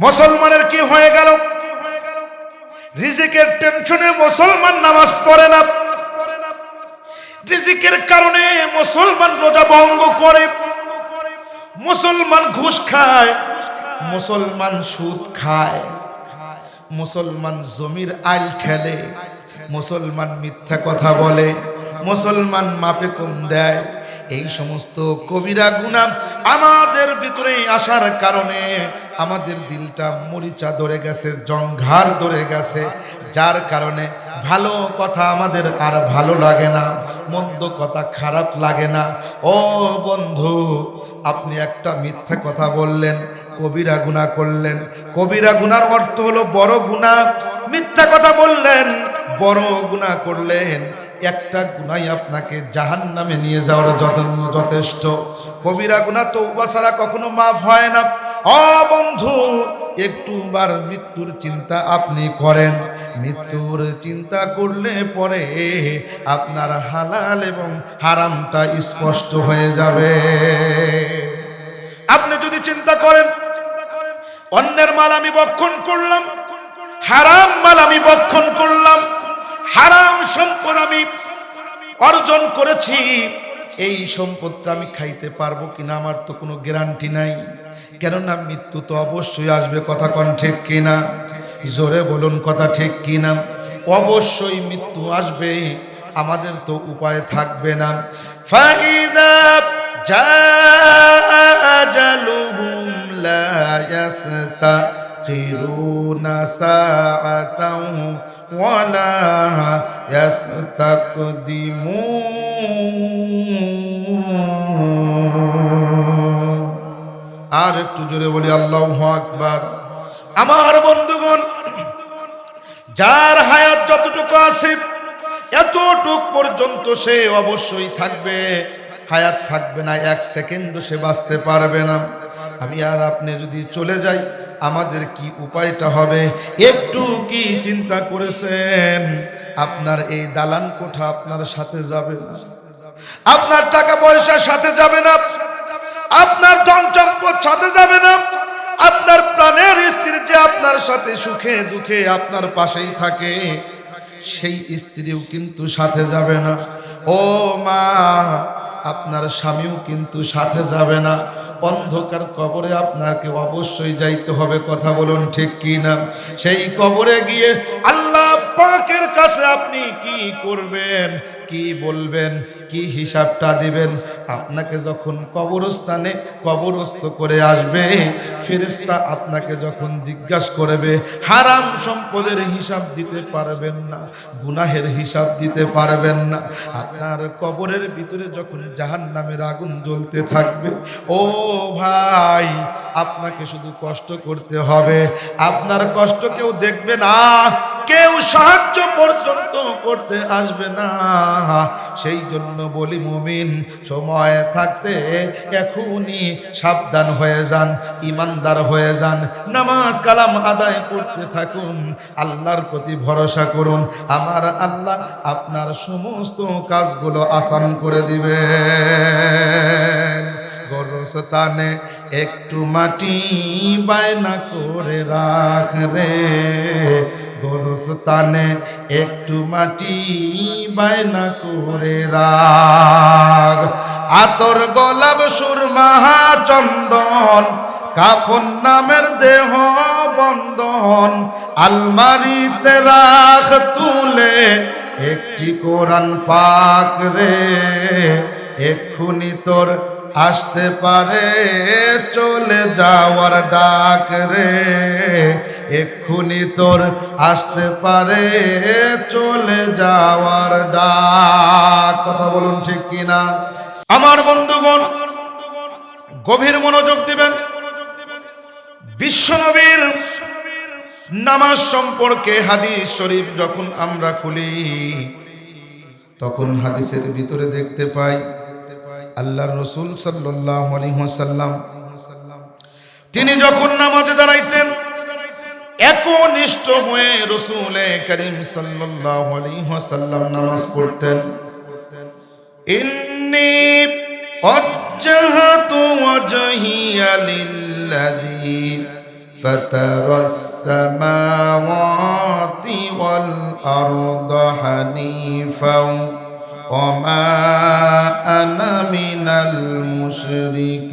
মুসলমানের কি হয়ে গেল? রিজিকের টেনশনে মুসলমান নামাজ পড়ে না। রিজিকের কারণে মুসলমান রোজা ভঙ্গ করে। মুসলমান ঘুষ খায়। মুসলমান সুদ খায়। মুসলমান জমির আইল ঠেলে। মুসলমান মিথ্যা কথা বলে। মুসলমান মাপে কম দেয়। এই সমস্ত কবিরা গুণা আমাদের ভিতরে আসার কারণে আমাদের দিলটা মরিচা ধরে গেছে জঙ্ঘার ধরে গেছে। যার কারণে ভালো কথা আমাদের আর ভালো লাগে না, মন্দ কথা খারাপ লাগে না। ও বন্ধু, আপনি একটা মিথ্যা কথা বললেন, কবিরা গুণা করলেন। কবিরা গুনার অর্থ হলো বড় গুণা। মিথ্যা কথা বললেন, বড় গুণা করলেন। একটা গুনাই আপনাকে জাহান নামে নিয়ে যাওয়ার যত যথেষ্ট। কবিরা গুণা তো ছাড়া কখনো মাফ হয় না। অ বন্ধু, একটু বার মৃত্যুর চিন্তা আপনি করেন। মৃত্যুর চিন্তা করলে পরে আপনার হালাল এবং হারামটা স্পষ্ট হয়ে যাবে। আপনি যদি চিন্তা করেন, অন্যের মাল আমি বক্ষণ করলাম, হারাম মাল আমি বক্ষণ করলাম হারাম সম্পদ আমি অর্জন করেছি, এই সম্পদটা আমি খাইতে পারব কিনা আমার তো কোনো গ্যারান্টি নাই। কেননা মৃত্যু তো অবশ্যই আসবে, কথা কন ঠিক কিনা? জোরে বলুন, কথা ঠিক কিনা? অবশ্যই মৃত্যু আসবে, আমাদের তো উপায় থাকবে না। ফাইদা ওয়ালা ইয়াস্তাকদিমুন আর একটু জোরে বলি, আল্লাহু আকবার। আমার বন্ধুগণ, যার হায়াত যতটুকু আছে, এতটুক পর্যন্ত সে অবশ্যই থাকবে। হায়াত থাকবে না, এক সেকেন্ডও সে বাঁচতে পারবে না। আমি আর আপনি যদি চলে যাই, আমাদের কি উপায়টা হবে? একটু কি চিন্তা করেছেন? আপনার এই দালান কোঠা আপনার সাথে যাবে না। আপনার টাকা পয়সার সাথে যাবে না। আপনার ধন সম্পদ সাথে যাবে না। আপনার প্রাণের স্ত্রী যে আপনার সাথে সুখে দুঃখে আপনার পাশেই থাকে। সেই স্ত্রীও কিন্তু সাথে যাবে না। ও মা, আপনার স্বামীও কিন্তু সাথে যাবে না। অন্ধকার কবরে আপনাকে অবশ্যই যাইতে হবে, কথা বলুন ঠিক কি না সেই কবরে গিয়ে আল্লাহ পাকের কাছে আপনি কি করবেন? কি বলবেন? কি হিসাবটা দিবেন? আপনাকে যখন কবরস্থানে কবরস্থ করে আসবে ফেরেস্তা আপনাকে যখন জিজ্ঞাসা করবে, হারাম সম্পদের হিসাব দিতে পারবেন না, গুনাহের হিসাব দিতে পারবেন না। আপনার কবরের ভিতরে যখন জাহান নামের আগুন জ্বলতে থাকবে, ও ভাই, আপনাকে শুধু কষ্ট করতে হবে। আপনার কষ্ট কেউ দেখবে না, কেউ সাহায্য পর্যন্ত করতে আসবে না। সেই জন্য বলি মুমিন, সময় থাকতে এখনই সাবধান হয়ে যান, ইমানদার হয়ে যান, নামাজ কালাম আদায় করতে থাকুন, আল্লাহর প্রতি ভরসা করুন, আমার আল্লাহ আপনার সমস্ত কাজগুলো আসান করে দিবে গরস্তানে একটু মাটি বায়না করে রাখ রে। গরস্তানে একটু মাটি বায়না করে রাখ। আতর গোলাপ সুরমাহা চন্দন, কাফন নামের দেহ বন্ধন, আলমারিতে রাখ তুলে একটি কোরআন পাক রে। এক্ষুনি তোর আসতে পারে, চলে যাওয়ার ডাক রে। এক্ষুনি তোর আসতে পারে, চলে যাওয়ার ডাক। কথা বলুন ঠিক কিনা? আমার বন্ধুগণ, গভীর মনোযোগ দিবেন। বিশ্বনবীর নামাজ সম্পর্কে হাদিস শরীফ যখন আমরা খুলি, তখন হাদিসের ভিতরে দেখতে পাই আল্লাহর রসুল সাল্লাম তিনি যখন নামাজে দাঁড়াইতেন একনিষ্ঠ হয়ে রসুলে করিম সাল্লাম নামাজ পড়তেন ইন্নি অজ্জাহাতু ওয়াজহিয়া লিল্লাযী فترى السماوات والأرض حنيفا وما أنا من المشركين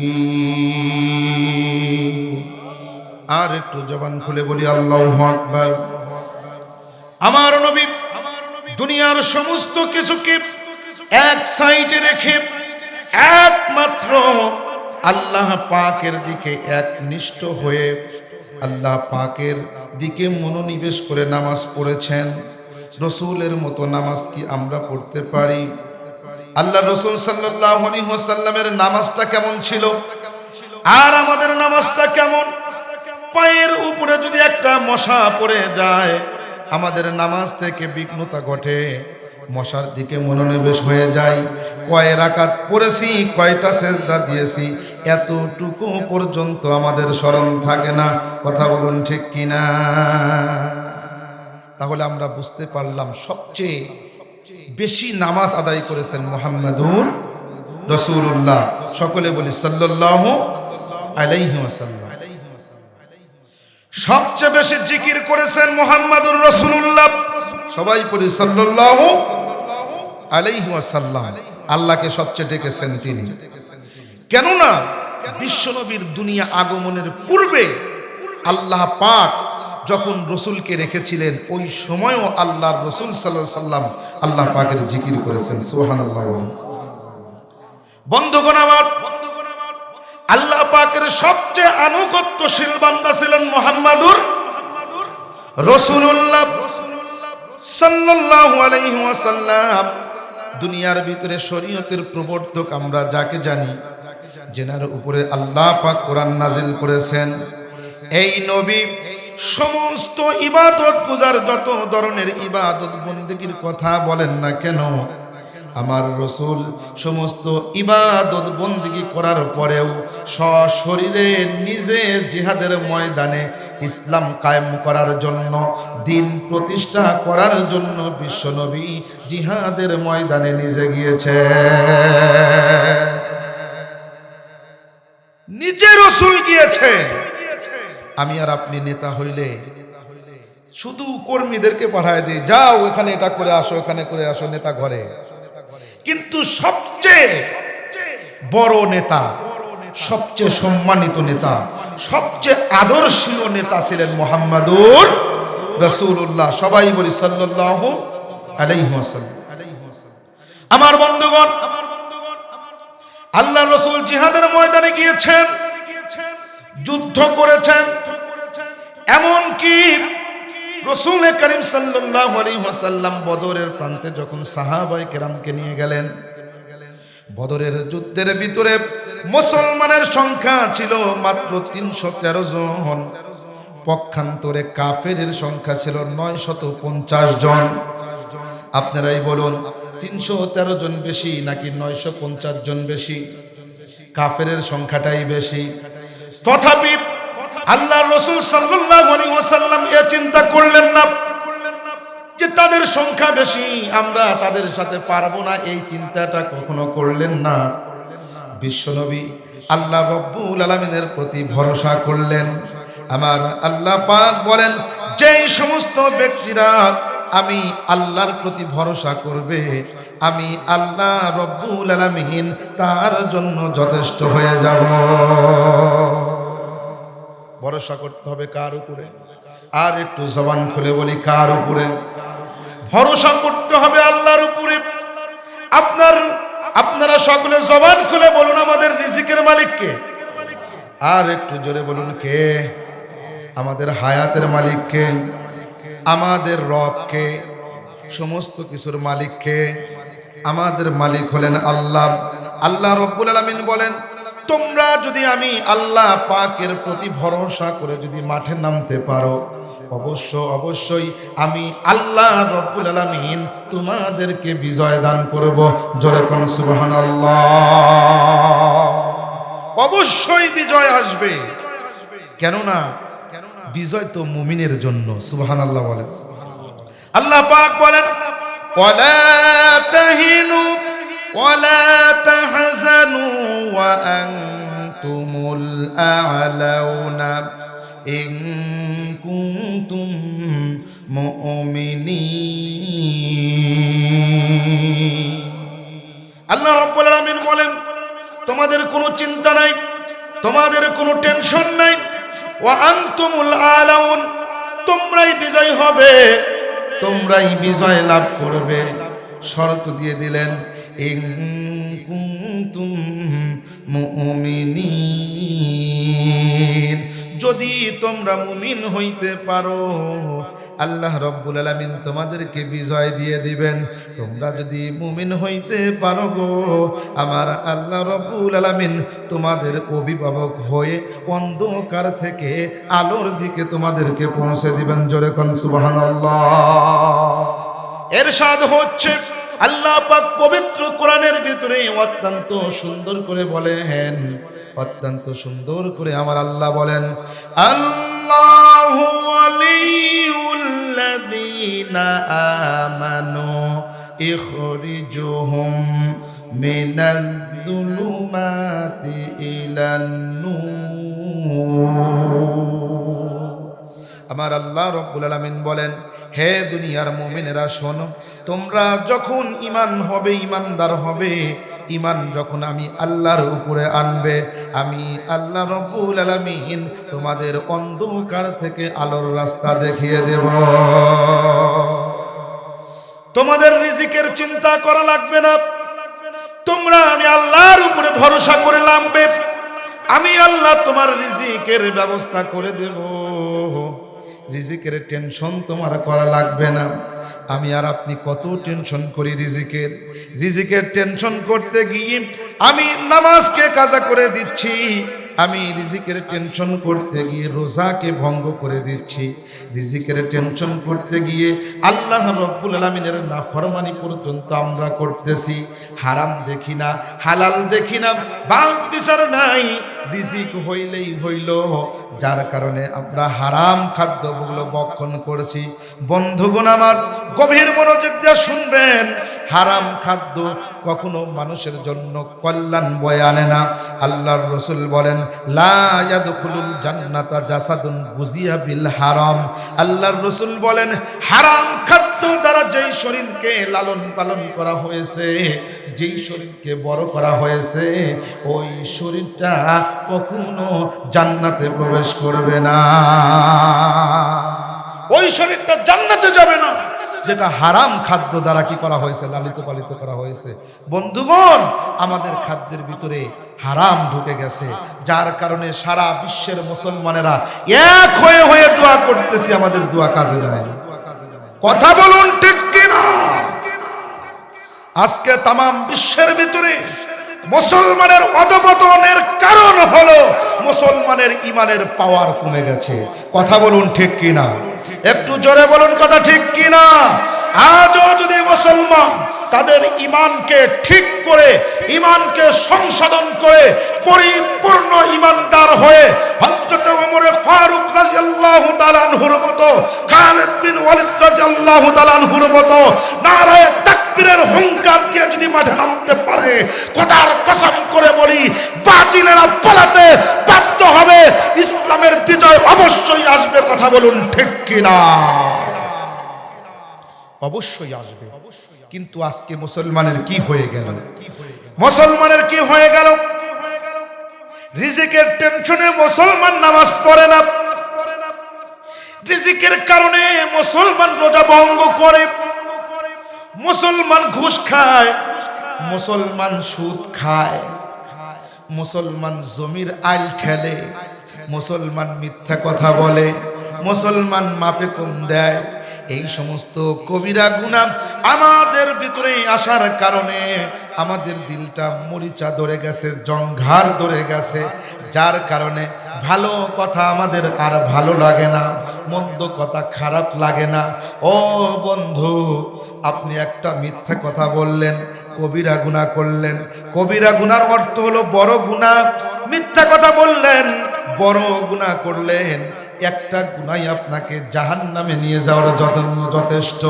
আর একটু জবান খুলে বলি আল্লাহু আকবার আমার নবী দুনিয়ার সমস্ত কিছুকে এক সাইডে রেখে একমাত্র আল্লাহ পাকের দিকে একনিষ্ঠ হয়ে আল্লাহ পাকের দিকে মনোনিবেশ করে নামাজ পড়েছেন রসুলের মতো নামাজ কি আমরা পড়তে পারি? আল্লাহ রসুল সাল্লামের নামাজটা কেমন ছিল? আর আমাদের নামাজটা কেমন? পায়ের উপরে যদি একটা মশা পড়ে যায়, আমাদের নামাজ থেকে বিঘ্নতা ঘটে, মশার দিকে মনোনিবেশ হয়ে যায়। কয় রাকাত পড়েছি, কয়টা সেজদা দিয়েছি, এতটুকু পর্যন্ত আমাদের স্মরণ থাকে না। কথা বলুন ঠিক কিনা? তাহলে আমরা বুঝতে পারলাম সবচেয়ে বেশি নামাজ আদায় করেছেন মোহাম্মদুর রসুল্লাহ সকলে বলি সাল্লাহ আলাইহাসাল্লাম সবচেয়ে বেশি জিকির করেছেন মোহাম্মদুর রসুল্লাহ সবাই পড়ি সাল্লাহ আলাইহাসাল্লাম আল্লাহকে সবচেয়ে ডেকেছেন তিনি। কেননা বিশ্বনবীর দুনিয়া আগমনের পূর্বে আল্লাহ পাক যখন রসুলকে রেখেছিলেন, ওই সময়ও আল্লাহর রসুল সাল্লাহ সাল্লাম আল্লাহ পাকের জিকির করেছেন সোহান বন্ধুগণ আমার, আল্লাহ পাকের সবচেয়ে আনুগত্যশীল বান্দা ছিলেন মোহাম্মদুর রসুল্লাহ দুনিয়ার ভিতরে শরীয়তের প্রবর্তক আমরা যাকে জানি, যেনার উপরে আল্লাহ পাক কোরআন নাজিল করেছেন। এই নবী সমস্ত ইবাদত পূজার যত ধরনের ইবাদত বন্দীগীর কথা বলেন না কেন? আমার রসুল সমস্ত ইবাদত বন্দিগি করার পরেও সশরীরে নিজে জিহাদের ময়দানে ইসলাম কায়েম করার জন্য, দিন প্রতিষ্ঠা করার জন্য বিশ্বনবী জিহাদের ময়দানে নিজে গিয়েছে। নিজে রসুল গিয়েছে। আমি আর আপনি নেতা হইলে, শুধু কর্মীদেরকে পাঠায় দিই, যাও এখানে এটা করে আসো, এখানে করে আসো নেতা ঘরে। কিন্তু সবচেয়ে বড় নেতা, সবচেয়ে সম্মানিত নেতা, সবচেয়ে আদর্শীয় নেতা ছিলেন মোহাম্মদুর রসুল্লাহ সবাই বলি সাল্লাহ আমার বন্ধুগণ, আল্লাহ রসুল জিহাদের ময়দানে গিয়েছেন। যুদ্ধ করেছেন। এমন কি রসুল করিম আলহিহাসাল্লাম বদরের প্রান্তে যখন সাহাবাই কেরামকে নিয়ে গেলেন, বদরের যুদ্ধের ভিতরে মুসলমানের সংখ্যা ছিল মাত্র তিনশো তেরো জন। পক্ষান্তরে কাফের সংখ্যা ছিল নয় শত পঞ্চাশ জন। আপনারাই বলুন, তিনশো তেরো জন বেশি নাকি নয়শো পঞ্চাশ জন বেশি? কাফের সংখ্যাটাই বেশি। তথাপি আল্লাহ রসুল সাল্লাম এ চিন্তা করলেন না যে তাদের সংখ্যা বেশি, আমরা তাদের সাথে পারব না। এই চিন্তাটা কখনো করলেন না। বিশ্বনবী আল্লাহ রব্বুল আলমিনের প্রতি ভরসা করলেন। আমার আল্লাহ পাক বলেন, যেই সমস্ত ব্যক্তিরা আমি আল্লাহর প্রতি ভরসা করবে, আমি আল্লাহ রব্বুল আলমিন তার জন্য যথেষ্ট হয়ে যাব। ভরসা করতে হবে কার উপরে? আর একটু জবান খুলে বলি, কার উপরে? ভরসা করতে হবে আল্লাহর উপরে। আপনার, আপনারা সকলে জবান খুলে বলুন আমাদের রিজিকের মালিককে। আর একটু জোরে বলুন, কে? আমাদের হায়াতের মালিককে, আমাদের রবকে, সমস্ত কিছুর মালিককে। আমাদের মালিক হলেন আল্লাহ। আল্লাহ রব্বুল আলমিন বলেন তোমরা যদি আমি আল্লাহ পাকের প্রতি ভরসা করে যদি মাঠে নামতে পারো, অবশ্য অবশ্যই আমি আল্লাহ রব্বুল আলমিন তোমাদেরকে বিজয় দান করব। জোরে কোন সুবহান অবশ্যই বিজয় আসবে। কেননা বিজয় তো মুমিনের জন্য সুবহান আল্লাহ বলেন। আল্লাহ পাক বলেন, ওয়ালা তাহিনু, ওয়ালা ওয়া আনতুমুল আ'লাউনা ইন কুনতুম মুমিনিন আল্লাহ রাব্বুল আলামিন বলেন, তোমাদের কোনো চিন্তা নাই, তোমাদের কোনো টেনশন নাই। ওয়া আনতুমুল আলাউন, তোমরাই বিজয় হবে, তোমরাই বিজয় লাভ করবে। শর্ত দিয়ে দিলেন কুনতুম মুমিনিন। যদি তোমরা মুমিন হইতে পারো, আল্লাহ রব্বুল আলামিন তোমাদেরকে বিজয় দিয়ে দিবেন। তোমরা যদি মুমিন হইতে পারো গো, আমার আল্লাহ রব্বুল আলামিন তোমাদের অভিভাবক হয়ে অন্ধকার থেকে আলোর দিকে তোমাদেরকে পৌঁছে দিবেন। জোরে কোন সুবহানাল্লাহ। এরশাদ হচ্ছে আল্লাহ পাক পবিত্র কোরআনের ভিতরে অত্যন্ত সুন্দর করে বলেন, অত্যন্ত সুন্দর করে আমার আল্লাহ বলেন, আল্লাহু আমার আল্লাহ রব্বুল আলামিন বলেন হে দুনিয়ার মুমিনেরা, শোনো, তোমরা যখন ইমান হবে ইমানদার হবে ইমান যখন আমি আল্লাহর উপরে আনবে, আমি আল্লাহ রব্বুল আলামিন তোমাদের অন্ধকার থেকে আলোর রাস্তা দেখিয়ে দেব। তোমাদের রিজিকের চিন্তা করা লাগবে না। তোমরা আমি আল্লাহর উপরে ভরসা করে নামবে আমি আল্লাহ তোমার রিজিকের ব্যবস্থা করে দেব। রিজিকের টেনশন তোমার করা লাগবে না। আমি আর আপনি কত টেনশন করি রিজিকের। রিজিকের টেনশন করতে গিয়ে আমি নামাজকে কাজা করে দিচ্ছি। আমি রিজিকের টেনশন করতে গিয়ে রোজাকে ভঙ্গ করে দিচ্ছি। রিজিকের টেনশন করতে গিয়ে আল্লাহ রব্বুল আলমিনের নাফরমানি পর্যন্ত আমরা করতেছি। হারাম দেখি না, হালাল দেখি না, বাস বিচার নাই। রিজিক হইলেই হইল, যার কারণে আমরা হারাম খাদ্যগুলো বক্ষণ করছি। বন্ধুগণ আমার, গভীর মনোযোগ দিয়ে শুনবেন। হারাম খাদ্য কখনো মানুষের জন্য কল্যাণ বয়ে আনে না। আল্লাহর রসুল বলেন লা ইয়াদখুলুল জান্নাতা জাসাদুন গুজিয়া হারাম। আল্লাহর রসুল বলেন, হারাম খাদ্য দ্বারা যেই শরীরকে লালন পালন করা হয়েছে, যেই শরীরকে বড় করা হয়েছে, ওই শরীরটা কখনো জান্নাতে প্রবেশ করবে না। ওই শরীরটা জান্নাতে যাবে না। যেটা হারাম খাদ্য দ্বারা কি করা হয়েছে? লালিত পালিত করা হয়েছে। বন্ধুগণ, আমাদের খাদ্যের ভিতরে হারাম ঢুকে গেছে। যার কারণে সারা বিশ্বের মুসলমানেরা এক হয়ে হয়ে দোয়া করতেছি, আমাদের দোয়া কাজে দেয় কথা বলুন ঠিক কিনা? আজকে তাম বিশ্বের ভিতরে মুসলমানের অধপতনের কারণ হলো মুসলমানের ইমানের পাওয়ার কমে গেছে। কথা বলুন ঠিক কিনা? একটু জোরে বলুন কথা ঠিক কিনা? আজও যদি মুসলমান তাদের ইমানকে ঠিক করে ইমানকে সংশোধন করে, পরিপূর্ণ ইমানদার হয়ে হযরত ওমরে ফারুক রাদিয়াল্লাহু তাআলা আনহুর মতো, খালিদ বিন ওয়ালিদ রাদিয়াল্লাহু তাআলা আনহুর মতো, নারায়ে তাকবীরের হুঙ্কার দিয়ে যদি মাঠে নামতে পারে, খোদার কসম করে বলি, বাতিলেরা পালাতে বাধ্য হবে, ইসলামের বিজয় অবশ্যই আসবে, কথা বলুন ঠিক কিনা? অবশ্যই আসবে। কিন্তু আজকে মুসলমানের কি হয়ে গেল? মুসলমানের কি হয়ে গেল? রিজিকের টেনশনে মুসলমান নামাজ পড়ে না। রিজিকের কারণে মুসলমান রোজা ভঙ্গ করে। মুসলমান ঘুষ খায়। মুসলমান সুদ খায়। মুসলমান জমির আইল ঠেলে। মুসলমান মিথ্যা কথা বলে। মুসলমান মাপে কম দেয়। এই সমস্ত কবিরা গুণা আমাদের ভিতরে আসার কারণে আমাদের দিলটা মরিচা ধরে গেছে জঙ্ঘার ধরে গেছে। যার কারণে ভালো কথা আমাদের আর ভালো লাগে না, মন্দ কথা খারাপ লাগে না। ও বন্ধু, আপনি একটা মিথ্যা কথা বললেন, কবিরা গুণা করলেন। কবিরা গুনার অর্থ হলো বড় গুণা। মিথ্যা কথা বললেন, বড় গুণা করলেন। একটা গুনাই আপনাকে জাহান নামে নিয়ে যাওয়ার যত- যথেষ্ট।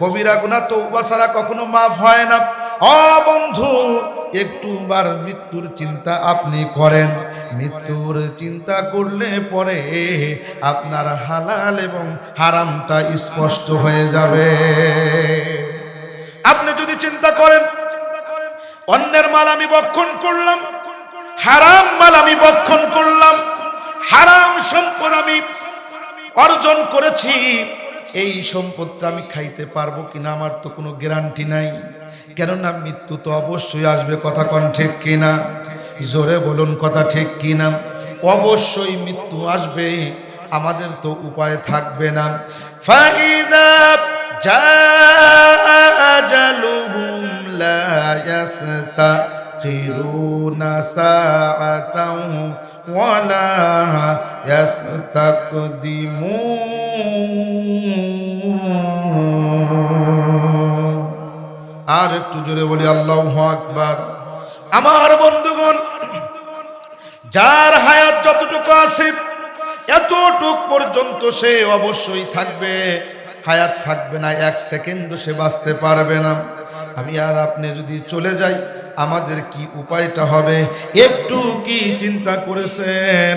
কবিরা গুণা তো ছাড়া কখনো মাফ হয় না। অ বন্ধু, একটুবার মৃত্যুর চিন্তা আপনি করেন। মৃত্যুর চিন্তা করলে পরে আপনার হালাল এবং হারামটা স্পষ্ট হয়ে যাবে। আপনি যদি চিন্তা করেন, অন্যের মাল আমি বক্ষণ করলাম, হারাম মাল আমি বক্ষণ করলাম হারাম সম্পদ আমি অর্জন করেছি। এই সম্পদটা আমি খাইতে পারব কিনা আমার তো কোনো গ্যারান্টি নাই। কেননা মৃত্যু তো অবশ্যই আসবে, কথা কন ঠিক কিনা? জোরে বলুন, কথা ঠিক কিনা? অবশ্যই মৃত্যু আসবে, আমাদের তো উপায় থাকবে না। ফাইদা আর একটু জোরে বলি, আল্লাহু আকবার। আমার বন্ধুগণ, যার হায়াত যতটুকু আছে, এতটুক পর্যন্ত সে অবশ্যই থাকবে। হায়াত থাকবে না, এক সেকেন্ডও সে বাঁচতে পারবে না। আমি আর আপনি যদি চলে যাই, আমাদের কি উপায়টা হবে? একটু কি চিন্তা করেছেন?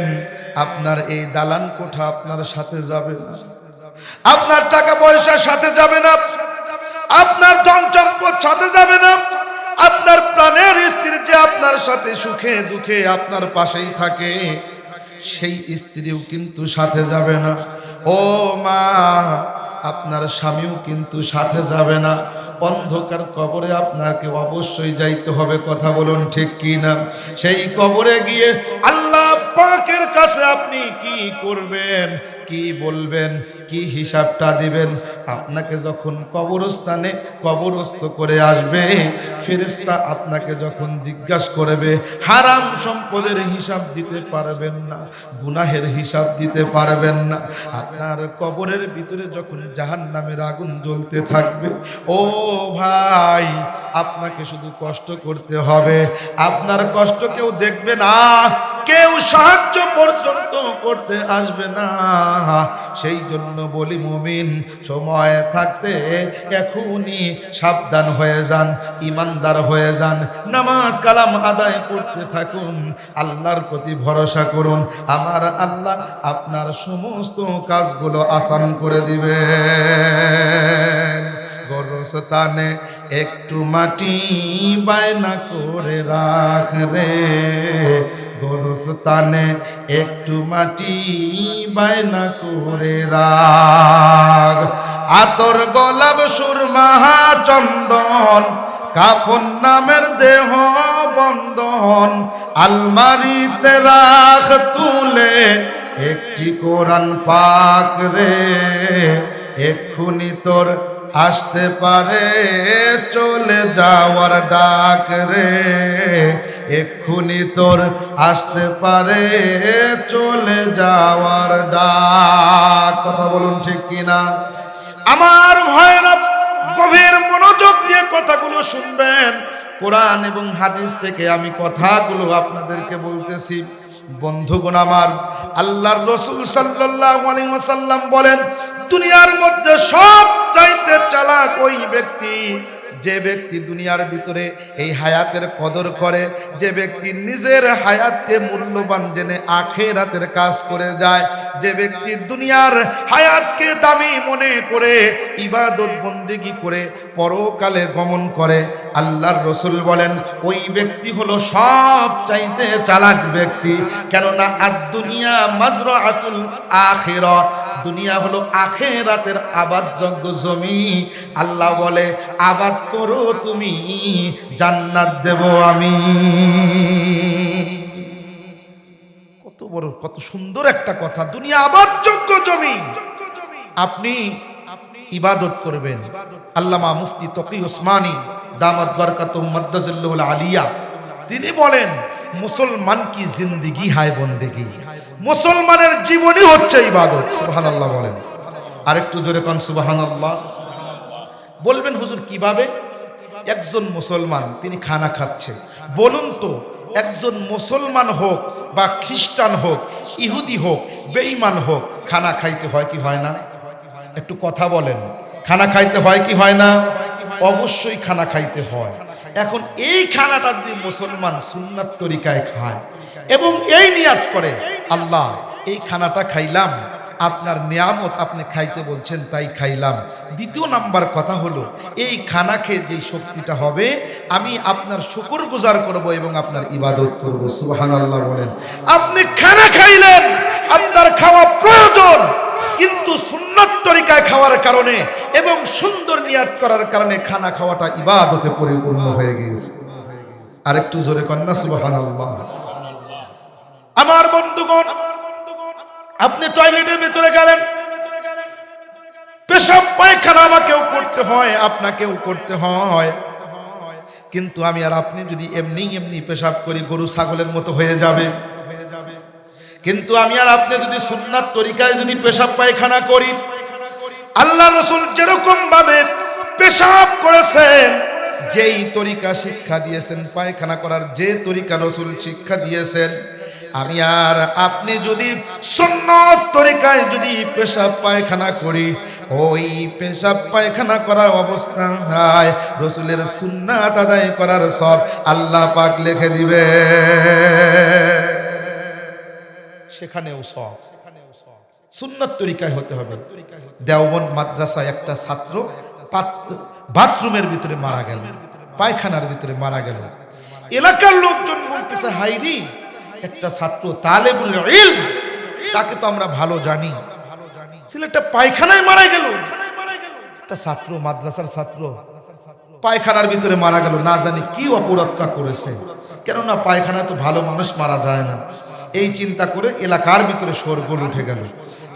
আপনার এই দালান কোঠা আপনার সাথে যাবে না। আপনার টাকা পয়সার সাথে যাবে না। আপনার ধন সম্পদ সাথে যাবে না। আপনার প্রাণের স্ত্রী যে আপনার সাথে সুখে দুঃখে আপনার পাশেই থাকে, সেই স্ত্রীও কিন্তু সাথে যাবে না। ও মা আপনার স্বামীও কিন্তু সাথে যাবে না। অন্ধকার কবরে আপনাকে অবশ্যই যাইতে হবে, কথা বলুন ঠিক কি না সেই কবরে গিয়ে আল্লাহ পাকের কাছে আপনি কি করবেন? কি বলবেন? কি হিসাবটা দিবেন? আপনাকে যখন কবরস্থানে কবরস্থ করে আসবে ফেরেস্তা আপনাকে যখন জিজ্ঞাসা করবে, হারাম সম্পদের হিসাব দিতে পারবেন না, গুনাহের হিসাব দিতে পারবেন না। আপনার কবরের ভিতরে যখন জাহান নামের আগুন জ্বলতে থাকবে, ও ভাই, আপনাকে শুধু কষ্ট করতে হবে। আপনার কষ্ট কেউ দেখবে না, কেউ সাহায্য পর্যন্ত করতে আসবে না। সেই জন্য বলি মুমিন, সময় থাকতে এখনই সাবধান হয়ে যান, ইমানদার হয়ে যান, নামাজ কালাম আদায় করতে থাকুন, আল্লাহর প্রতি ভরসা করুন, আমার আল্লাহ আপনার সমস্ত কাজগুলো আসান করে দিবে গরস্থানে একটু মাটি বায়না করে রাখ রে। গরস্থানে একটু মাটি বায়না করে রাখ। আতর গোলাপ সুরমাহা চন্দন, কাফন নামের দেহ বন্ধন, আলমারিতে রাখ তুলে একটি কোরআন পাক রে। এক্ষুনি তোর আসতে পারে, চলে যাওয়ার ডাক রে। এক্ষুনি তোর আসতে পারে, চলে যাওয়ার ডাক। কথা বলুন ঠিক কিনা? আমার ভয়ের গভীর মনোযোগ দিয়ে কথাগুলো শুনবেন। কোরআন এবং হাদিস থেকে আমি কথাগুলো আপনাদেরকে বলতেছি। বন্ধুগণ আমার আল্লাহর রসুল সাল্লাহ আলী ওসাল্লাম বলেন দুনিয়ার মধ্যে সব চাইতে চালাক ব্যক্তি যে ব্যক্তি দুনিয়ার ভিতরে এই হায়াতের কদর করে, যে ব্যক্তি নিজের হায়াতকে মূল্যবান জেনে আখেরাতের কাজ করে যায়, যে ব্যক্তি দুনিয়ার হায়াতকে দামি মনে করে ইবাদত বন্দেগি করে পরকালে গমন করে, আল্লাহর রসুল বলেন, ওই ব্যক্তি হলো সব চাইতে চালাক ব্যক্তি। কেননা আর দুনিয়া মাজর আতুল আখেরা দুনিয়া হলো আখেরাতের আবাদযোগ্য জমি। আল্লাহ বলে, আবাদ করো তুমি, জান্নাত দেব আমি। কত বড়, কত সুন্দর একটা কথা। দুনিয়া আবাদযোগ্য জমি। আপনি ইবাদত করবেন। আল্লামা মুফতি তকি ওসমানী, দামাত বরকাত মদ্দাজুল্লাহ আলিয়া, তিনি বলেন, মুসলমান কি জিন্দিগি হায় বন্দেগি? মুসলমানের জীবনই হচ্ছে ইবাদত সুবহান আল্লাহ বলেন। আরেকটু জোরে কন সুবহান আল্লাহ বলবেন, হুজুর, কীভাবে? একজন মুসলমান, তিনি খানা খাচ্ছে। বলুন তো, একজন মুসলমান হোক বা খ্রিস্টান হোক, ইহুদি হোক, বেঈমান হোক, খানা খাইতে হয় কি হয় না? একটু কথা বলেন। খানা খাইতে হয় কি হয় না? অবশ্যই খানা খাইতে হয়। এখন এই খানাটা যদি মুসলমান সুন্নাত তরিকায় খায় এবং এই নিয়াত করে, আল্লাহ, এই খানাটা খাইলাম। আপনার নিয়ামত আপনি খাইতে বলছেন, তাই খাইলাম। দ্বিতীয় নাম্বার কথা হলো, এই খানা খেয়ে যেই শক্তিটা হবে, আমি আপনার শুকর গুজার করব এবং আপনার ইবাদত করব। সুবাহান আল্লাহ বলেন। আপনি খানা খাইলেন, আপনার খাওয়া প্রয়োজন, কিন্তু সুন্নত তরিকায় খাওয়ার কারণে এবং সুন্দর নিয়াত করার কারণে খানা খাওয়াটা ইবাদতে পরিপূর্ণ হয়ে গিয়েছে। আরেকটু জোরে কন্যা সুবাহান আল্লাহ আমার বন্ধুগণ, আপনি টয়লেটের ভিতরে গেলেন। পেশাব পায়খানা আমাকেও করতে হয়, আপনাকেও করতে হয়। কিন্তু আমি আর আপনি যদি এমনি এমনি পেশাব করি, গরু, ছাগলের মতো হয়ে যাবে। কিন্তু আমি আর আপনি যদি সুন্নাত তরিকায় যদি পেশাব পায়খানা করি, আল্লাহ রসুল যেরকম ভাবে পেশাব করেছেন, যেই তরিকা শিক্ষা দিয়েছেন, পায়খানা করার যে তরিকা রসুল শিক্ষা দিয়েছেন আমি আর আপনি যদি সুন্নত তরিকায় যদি পেশাব পায়খানা করি, ওই পেশাব পায়খানা করার অবস্থা অবস্থায় রসুলের সুন্নাত আদায় করার সব আল্লাহ পাক লিখে দিবে। সেখানেও সব। সুন্নত তরিকায় হতে হবে। দেওবন মাদ্রাসায় একটা ছাত্র বাথরুমের ভিতরে মারা গেল, পায়খানার ভিতরে মারা গেল। এলাকার লোকজন বলতেছে হাইরি একটা ছাত্র, তালেবুল ইলম। তাকে তো আমরা ভালো জানি। ছেলেটা পায়খানায় মারা গেল। একটা ছাত্র, মাদ্রাসার ছাত্র, পায়খানার ভিতরে মারা গেল। না জানি কি অপরাধটা করেছে। কেননা পায়খানা তো ভালো মানুষ মারা যায় না। এই চিন্তা করে এলাকার ভিতরে শোরগোল উঠে গেল।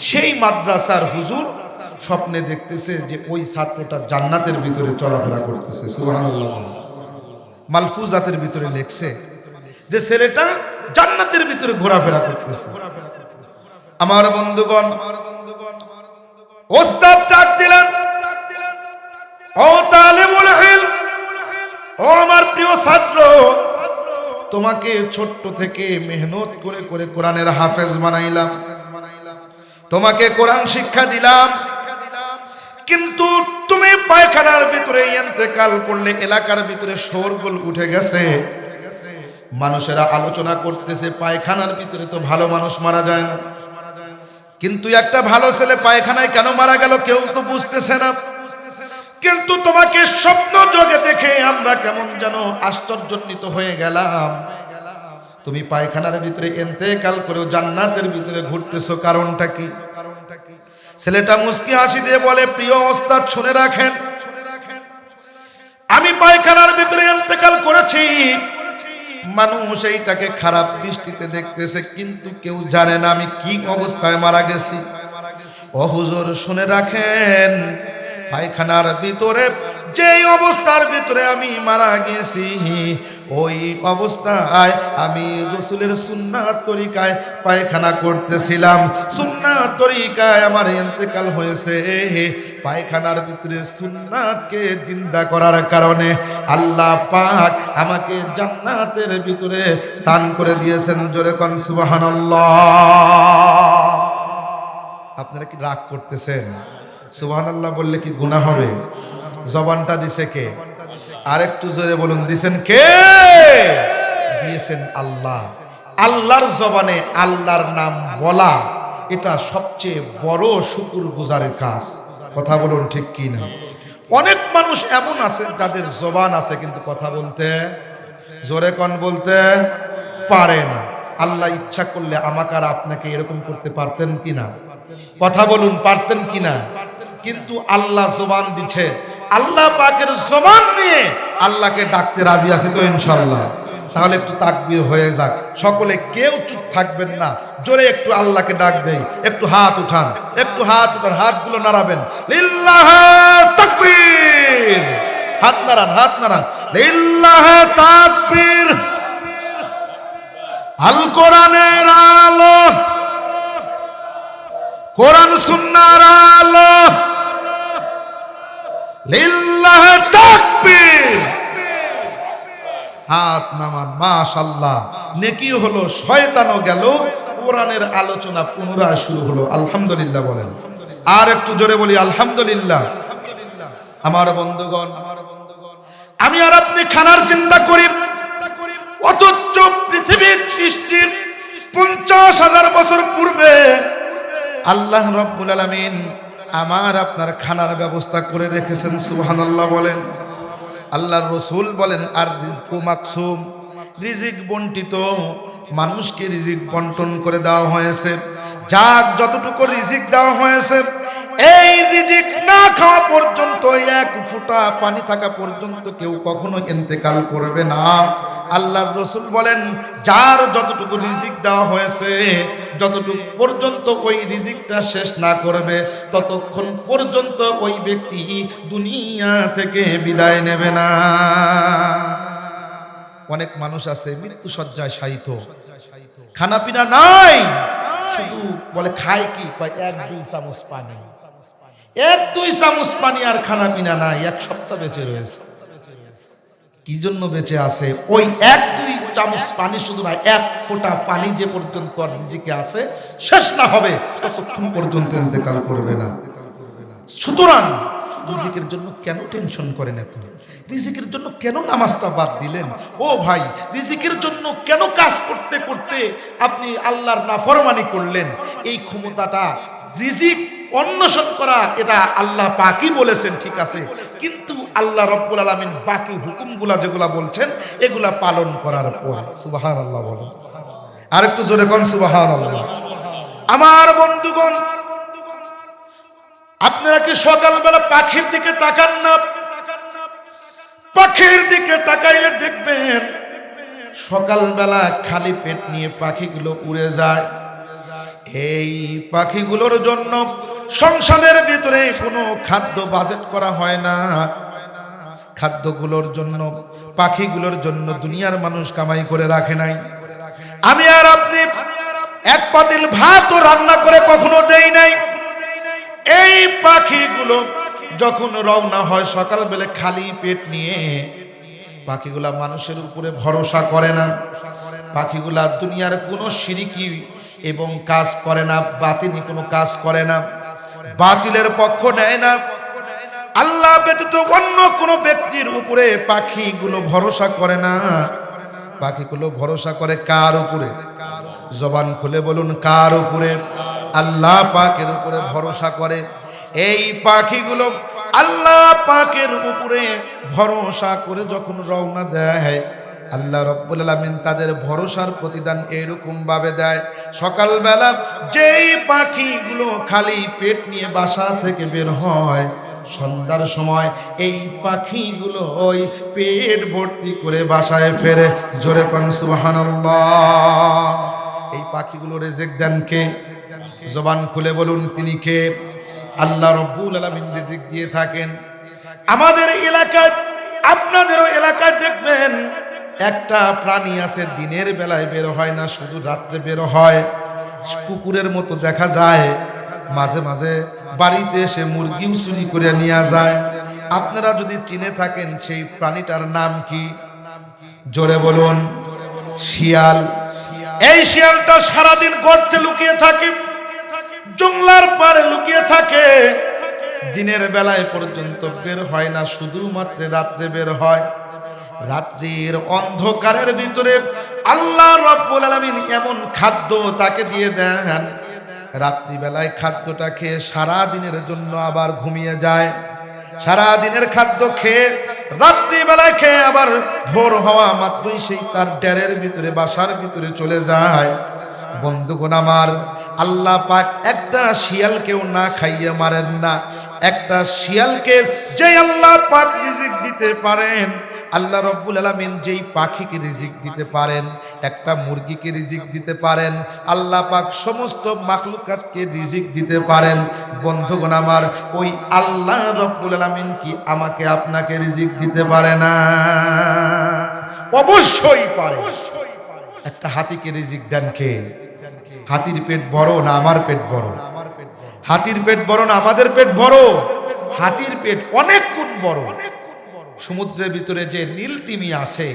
সেই মাদ্রাসার হুজুর স্বপ্নে দেখতেছে যে ওই ছাত্রটা জান্নাতের ভিতরে চলাফেরা করতেছে। মালফুজাতের ভিতরে লেখছে যে ছেলেটা জান্নাতের ভিতরে ঘোরাফেরা করতেছে। আমার বন্ধুগণ, ওস্তাদ ডাক দিলেন, ও তালেবুল ইলম, ও আমার প্রিয় ছাত্র, তোমাকে ছোট্ট থেকে মেহনত করে করে কোরআনের হাফেজ বানাইলাম। তোমাকে কোরআন শিক্ষা দিলাম। কিন্তু তুমি পায়খানার ভিতরে ইন্তেকাল করলে এলাকার ভিতরে শোরগোল উঠে গেছে। মানুষেরা আলোচনা করতেছে, পায়খানার ভিতরে তো ভালো মানুষ মারা যায় না। কিন্তু একটা ভালো ছেলে পায়খানায় কেন মারা গেল কেউ তো বুঝতেছে না। কিন্তু তোমাকে স্বপ্ন যোগে দেখে আমরা কেমন যেন আশ্চর্যান্বিত হয়ে গেলাম। তুমি পায়খানার ভিতরে এন্তেকাল করেও জান্নাতের ভিতরে ঘুরতেছো কারণটা কি? ছেলেটা মুস্কি হাসি দিয়ে বলে, প্রিয় ওস্তাদ, শুনে রাখেন। আমি পায়খানার ভিতরে এন্তেকাল করেছি। মানুষ এইটাকে খারাপ দৃষ্টিতে দেখতেছে, কিন্তু কেউ জানে না আমি কি অবস্থায় মারা গেছি। অহুজোর হুজুর, শুনে রাখেন পায়খানার ভিতরে, যেই অবস্থার ভিতরে আমি মারা গেছি, ওই অবস্থায় আমি রসুলের সুন্নাত তরিকায় পায়খানা করতেছিলাম। সুন্নাত তরিকায় আমার ইন্তেকাল হয়েছে। পায়খানার ভিতরে সুন্নাতকে জিন্দা করার কারণে আল্লাহ পাক আমাকে জান্নাতের ভিতরে স্থান করে দিয়েছেন জোরে কন, সুবহানাল্লাহ। আপনারা কি রাগ করতেছেন? সুবহানাল্লাহ বললে কি গুনাহ হবে? জবানটা দিছে কে? আরেকটু জোরে বলুন, দিছেন কে? দিয়েছেন আল্লাহ। আল্লাহর জবানে আল্লাহর নাম বলা, এটা সবচেয়ে বড় শুকুর গুজারের কাজ। কথা বলুন ঠিক কি না অনেক মানুষ এমন আছে যাদের জবান আছে, কিন্তু কথা বলতে, জোরে কন বলতে পারে না। আল্লাহ ইচ্ছা করলে আমাকে আর আপনাকে এরকম করতে পারতেন কিনা? কথা বলুন, পারতেন কিনা? কিন্তু আল্লাহ জবান দিচ্ছে আল্লাহ পাকের জবান নিয়ে আল্লাহকে ডাকতে রাজি আছে তো ইনশাল্লাহ তাহলে একটু তাকবীর হয়ে যাক। সকলে কেউ চুপ থাকবেন না। জোরে একটু আল্লাহকে ডাক দেই। একটু হাত উঠান। একটু হাত উঠান। হাতগুলো নাড়াবেন। লিল্লাহ তাকবীর। হাত নাড়ান হাত নাড়ান। লিল্লাহ তাকবীর। আল কোরআনের আলো। কোরআন সুন্নার আলো। লিল্লাহ তাকবীর। হাত নামান মাশাল্লাহ নেকি হলো, শয়তানও গেল। কোরআনের আলোচনা পুনরায় শুরু হলো। আলহামদুলিল্লাহ বলেন। আর একটু জোরে বলি, আলহামদুলিল্লাহ। আমার বন্ধুগণ, আমি আর আপনি খানার চিন্তা করি। অথচ পৃথিবীর সৃষ্টির পঞ্চাশ হাজার বছর পূর্বে আল্লাহ রব্বুল আলমিন আমার আপনার খানার ব্যবস্থা করে রেখেছেন, সুবহানাল্লাহ বলেন। আল্লাহর রসুল বলেন, আর রিজকু মাকসুম। রিজিক বন্টিত মানুষকে রিজিক বন্টন করে দেওয়া হয়েছে। যার যতটুকু রিজিক দেওয়া হয়েছে এই রিজিক না খাওয়া পর্যন্ত, এক ফুটা পানি থাকা পর্যন্ত কেউ কখনো ইন্তেকাল করবে না। আল্লাহর রসুল বলেন, যার যতটুকু রিজিক দেওয়া হয়েছে, যতটুকু পর্যন্ত ওই রিজিকটা শেষ না করবে, ততক্ষণ পর্যন্ত ওই ব্যক্তি দুনিয়া থেকে বিদায় নেবে না। অনেক মানুষ আছে মৃত্যু সজ্জায় শায়িত। খানা পিনা নাই, শুধু বলে খায় কি? এক দুই চামচ পানি। এক দুই চামচ পানি আর খানা পিনা নাই, এক সপ্তাহ বেঁচে রয়েছে। কি জন্য বেঁচে আছে? ওই এক দুই চামচ পানি শুধু না এক ফোঁটা পানি যে পর্যন্ত নিজেকে আছে, শেষ না হবে, ততক্ষণ পর্যন্ত ইন্তেকাল করবে না। সুতরাং রিজিকের জন্য কেন টেনশন করেন এত? রিজিকের জন্য কেন নামাজটা বাদ দিলেন? ও ভাই, রিজিকের জন্য কেন কাজ করতে করতে আপনি আল্লাহর নাফরমানি করলেন? এই ক্ষমতাটা রিজিক অন্বেষণ করা, এটা আল্লাহ পাকই বলেছেন, ঠিক আছে। কিন্তু আল্লাহ রব্বুল আলমিন বাকি হুকুমগুলা যেগুলা বলছেন, এগুলা পালন করার সুবাহান আল্লাহ বলেন। আর একটু জোরে কন সুবাহান আল্লাহ আমার বন্ধুগণ, আপনারা কি সকালবেলা পাখির দিকে তাকান না? পাখির দিকে তাকাইলে দেখবেন, সকালবেলা খালি পেট নিয়ে পাখিগুলো উড়ে যায়। এই পাখিগুলোর জন্য সংসদের ভিতরে কোনো খাদ্য বাজেট করা হয় না। খাদ্যগুলোর জন্য, পাখিগুলোর জন্য দুনিয়ার মানুষ কামাই করে রাখে নাই। আমি আর আপনি এক পাতিল ভাতও রান্না করে কখনো দেই নাই। এই পাখিগুলো যখন রওনা হয় সকালবেলা খালি পেট নিয়ে, পাখিগুলা মানুষের উপরে ভরসা করে না। পাখিগুলা দুনিয়ার কোনো সিরিকি এবং কাজ করে না, বাতিনি কোনো কাজ করে না, বাতিলের পক্ষ নেয় না। আল্লাহ ব্যতীত অন্য কোনো ব্যক্তির উপরে পাখিগুলো ভরসা করে না। পাখিগুলো ভরসা করে কার উপরে? জবান খুলে বলুন, কার উপরে? আল্লাহ পাকের উপরে ভরসা করে। এই পাখিগুলো আল্লাহ পাকের উপরে ভরসা করে যখন রওনা দেয় আল্লাহ রব্বুল আলমিন তাদের ভরসার প্রতিদান এরকম ভাবে দেয়। সকালবেলা যেই পাখিগুলো খালি পেট নিয়ে বাসা থেকে বের হয়, সন্ধ্যার সময় এই পাখিগুলো ওই পেট ভর্তি করে বাসায় ফেরে। জোরে কন, সুবহানাল্লাহ। এই পাখিগুলো রেজেক দেন কে? জবান খুলে বলুন, তিনি কে? আল্লাহ রব্বুল আলমিন রিজিক দিয়ে থাকেন। আমাদের এলাকায়, আপনাদেরও এলাকায় দেখবেন একটা প্রাণী আছে, দিনের বেলায় বের হয় না, শুধু রাত্রে বের হয়। কুকুরের মতো দেখা যায়, মাঝে মাঝে বাড়িতে এসে মুরগিও চুরি করে নিয়ে যায়। আপনারা যদি চিনে থাকেন সেই প্রাণীটার নাম কি, জোরে বলুন। শিয়াল। এই শিয়ালটা সারাদিন গর্তে লুকিয়ে থাকে জংলার পারে লুকিয়ে থাকে। দিনের বেলায় পর্যন্ত বের হয় না, শুধুমাত্র রাত্রে বের হয়। রাত্রির অন্ধকারের ভিতরে আল্লাহ রব্বুল আলমিন এমন খাদ্য তাকে দিয়ে দেন। রাত্রিবেলায় খাদ্যটা খেয়ে সারা দিনের জন্য আবার ঘুমিয়ে যায়। সারা দিনের খাদ্য খেয়ে রাত্রিবেলায় খেয়ে আবার ভোর হওয়া মাত্রই সেই তার ডেরের ভিতরে, বাসার ভিতরে চলে যায়। বন্ধুগণ আমার, আল্লাহ পাক একটা শিয়ালকেও না খাইয়ে মারেন না। একটা শিয়ালকে যে আল্লাহ পাক রিজিক দিতে পারেন আল্লাহ রব্বুল আলমিন যেই পাখিকে রিজিক দিতে পারেন, একটা মুরগিকে রিজিক দিতে পারেন, আল্লাহ পাক সমস্ত মাখলুকাতকে রিজিক দিতে পারেন। বন্ধুগণ আমার, ওই আল্লাহ রব্বুল আলমিন কি আমাকে আপনাকে রিজিক দিতে পারে না? অবশ্যই পারে। একটা হাতিকে রিজিক দেন কে? হাতির পেট বড় না আমার পেট বড়? হাতির পেট বড় না আমাদের পেট বড়? হাতির পেট অনেক গুণ বড়। সমুদ্রের ভিতরে যে নীল তিমি আছে,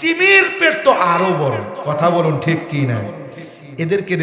তিমির পেট তো আরও বড়। কথা বলুন ঠিক কি না? এদেরকে